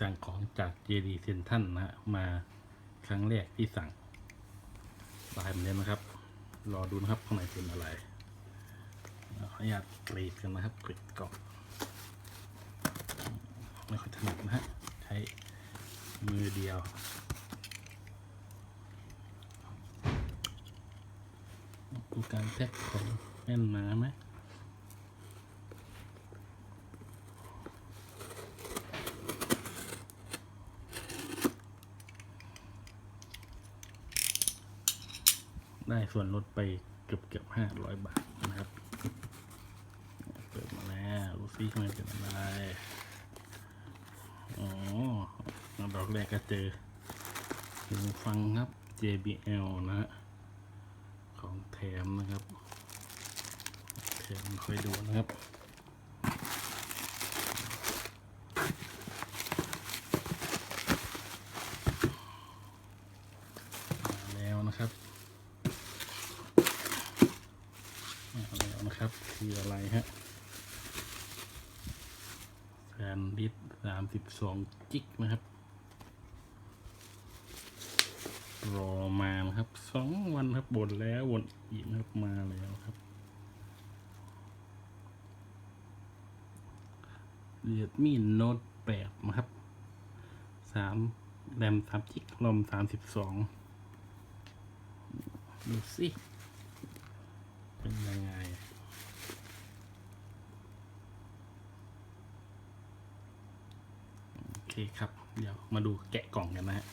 สั่งของจากเจดีเซนทันนะฮะมาครั้งแรกที่สั่งลายเหมือนเดิมนะครับ รอดูนะครับข้างในเป็นอะไรขออนุญาตกรีดกันนะครับกรีดกล่องไม่ค่อยถนัดนะฮะใช้มือเดียวดูการแพ็คของแน่นหนาไหม ได้ส่วนลดไปเกือบเกือบห้าร้อยบาทนะครับ เปิดมาแล้วดูซิข้างในเป็นอะไรอ๋อดอกแรกก็เจอหูฟังครับ JBL นะฮะของแถมนะครับแถมค่อยดูนะครับ มาแล้วนะครับมาแล้ว นะครับคืออะไรฮะแฟนดิสสามสิบสองกิกนะครับ รอมานะครับสองวันครับบนแล้วบนอีกนะครับมาแล้วครับเรียดมีโน้ตแปดนะครับสามแรมสามจิกลมสามสิบสองดูสิเป็นยังไง โอ เคครับ เดี๋ยวมาดูแกะกล่องกันนะฮะ